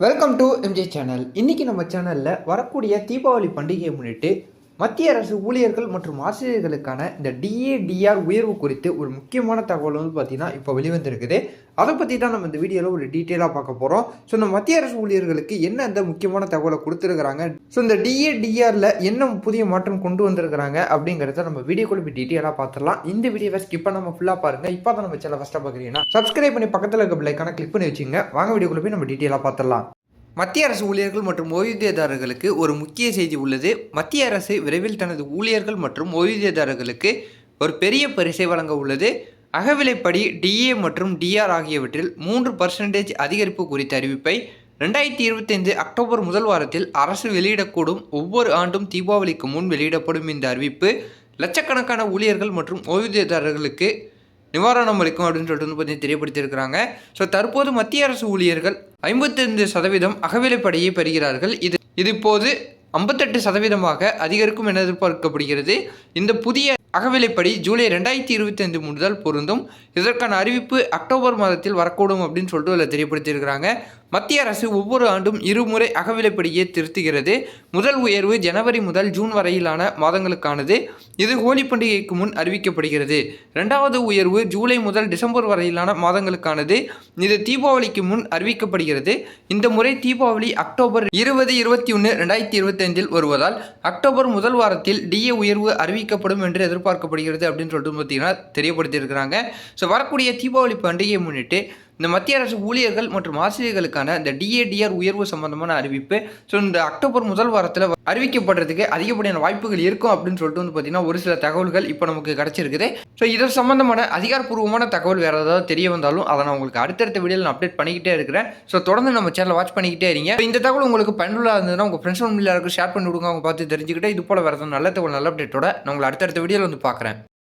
Welcome to MJ channel இன்றைக்கி நம்ம சேனலில் வரக்கூடிய தீபாவளி பண்டிகையை முன்னிட்டு மத்திய அரசு ஊழியர்கள் மற்றும் ஆசிரியர்களுக்கான இந்த டிஏடிஆர் உயர்வு குறித்து ஒரு முக்கியமான தகவல் வந்து பார்த்தீங்கன்னா இப்போ வெளிவந்திருக்குது. அதை பற்றி தான் நம்ம இந்த வீடியோவில் ஒரு டீட்டெயிலாக பார்க்க போகிறோம் ஸோ இந்த மத்திய அரசு ஊழியர்களுக்கு என்ன இந்த முக்கியமான தகவலை கொடுத்துருக்குறாங்க? ஸோ இந்த டிஏடிஆரில் என்ன புதிய மாற்றம் கொண்டு வந்திருக்கிறாங்க அப்படிங்கிறத நம்ம வீடியோக்குள்ள போய் டீட்டெயிலாக பார்த்துடலாம். இந்த வீடியோவை ஸ்கிப் நம்ம ஃபுல்லாக பாருங்கள் இப்போ தான் நம்ம சேனல் ஃபஸ்ட்டாக பார்க்குறீங்கன்னா சப்ஸ்கிரைப் பண்ணி பக்கத்தில் இருக்க பிள்ளைக்கான கிளிக் பண்ணி வச்சுங்க வாங்க வீடியோக்குள்ள போய் நம்ம டீட்டெயிலாக பார்த்துடலாம். மத்திய அரசு ஊழியர்கள் மற்றும் ஓய்வூதியதாரர்களுக்கு ஒரு முக்கிய செய்தி உள்ளது. மத்திய அரசு விரைவில் தனது ஊழியர்கள் மற்றும் ஓய்வூதியதாரர்களுக்கு ஒரு பெரிய பரிசை வழங்க உள்ளது. அகவிலைப்படி டிஏ மற்றும் டிஆர் ஆகியவற்றில் மூன்று பர்சன்டேஜ் அதிகரிப்பு குறித்த அறிவிப்பை ரெண்டாயிரத்தி இருபத்தைந்து அக்டோபர் முதல் வாரத்தில் அரசு வெளியிடக்கூடும். ஒவ்வொரு ஆண்டும் தீபாவளிக்கு முன் வெளியிடப்படும் இந்த அறிவிப்பு லட்சக்கணக்கான ஊழியர்கள் மற்றும் ஓய்வூதியதாரர்களுக்கு நிவாரணம் அளிக்கும் அப்படின்னு சொல்லிட்டு வந்து பார்த்தீங்கன்னா தெரியப்படுத்தியிருக்கிறாங்க. ஸோ தற்போது மத்திய அரசு ஊழியர்கள் ஐம்பத்தைந்து சதவீதம் அகவிலைப்படையை பெறுகிறார்கள். இது இது இப்போது ஐம்பத்தெட்டு சதவீதமாக அதிகரிக்கும் என எதிர்பார்க்கப்படுகிறது. இந்த புதிய அகவிலைப்படி ஜூலை ரெண்டாயிரத்தி இருபத்தி ஐந்து முதல் பொருந்தும். இதற்கான அறிவிப்பு அக்டோபர் மாதத்தில் வரக்கூடும் அப்படின்னு சொல்லிட்டு அதில் தெரியப்படுத்தியிருக்கிறாங்க. மத்திய அரசு ஒவ்வொரு ஆண்டும் இருமுறை அகவிலைப்படியை திருத்துகிறது. முதல் உயர்வு ஜனவரி முதல் ஜூன் வரையிலான மாதங்களுக்கானது. இது ஹோலி பண்டிகைக்கு முன் அறிவிக்கப்படுகிறது. இரண்டாவது உயர்வு ஜூலை முதல் டிசம்பர் வரையிலான மாதங்களுக்கானது. இது தீபாவளிக்கு முன் அறிவிக்கப்படுகிறது. இந்த முறை தீபாவளி அக்டோபர் இருபது இருபத்தி ஒன்று ரெண்டாயிரத்தி இருபத்தைந்தில் வருவதால் அக்டோபர் முதல் வாரத்தில் டிஏ உயர்வு அறிவிக்கப்படும் என்று எதிர்பார்க்கப்படுகிறது அப்படின்னு சொல்லிட்டு பார்த்தீங்கன்னா தெரியப்படுத்தியிருக்கிறாங்க. ஸோ வரக்கூடிய தீபாவளி பண்டிகையை முன்னிட்டு இந்த மத்திய அரசு ஊழியர்கள் மற்றும் ஆசிரியர்களுக்கான இந்த டிஏடிஆர் உயர்வு சம்பந்தமான அறிவிப்பு. ஸோ இந்த அக்டோபர் முதல் வாரத்தில் அறிவிக்கப்படுறதுக்கு அதிகப்படியான வாய்ப்புகள் இருக்கும் அப்படின்னு சொல்லிட்டு வந்து பார்த்தீங்கன்னா ஒரு சில தகவல்கள் இப்போ நமக்கு கிடச்சிருக்குது. ஸோ இது சம்பந்தமான அதிகாரப்பூர்வமான தகவல் வேறு ஏதாவது தெரிய வந்தாலும் அதை நான் உங்களுக்கு அடுத்தடுத்த வீடியோவில் நான் அப்டேட் பண்ணிக்கிட்டே இருக்கிறேன். ஸோ தொடர்ந்து நம்ம சேனலை வாட்ச் பண்ணிக்கிட்டே இருங்க. இந்த தகவல் உங்களுக்கு பயனுள்ளதாக இருந்ததுன்னா உங்கள் ஃப்ரெண்ட்ஸ் ஃபேமிலியாருக்கு ஷேர் பண்ணி விடுங்க. அவங்க பார்த்து தெரிஞ்சுக்கிட்டே இது போல வேறு நல்ல தகவல் நல்ல அப்டேட்டோட நான் உங்களை அடுத்தடுத்த வீடியோவில் வந்து பார்க்குறேன்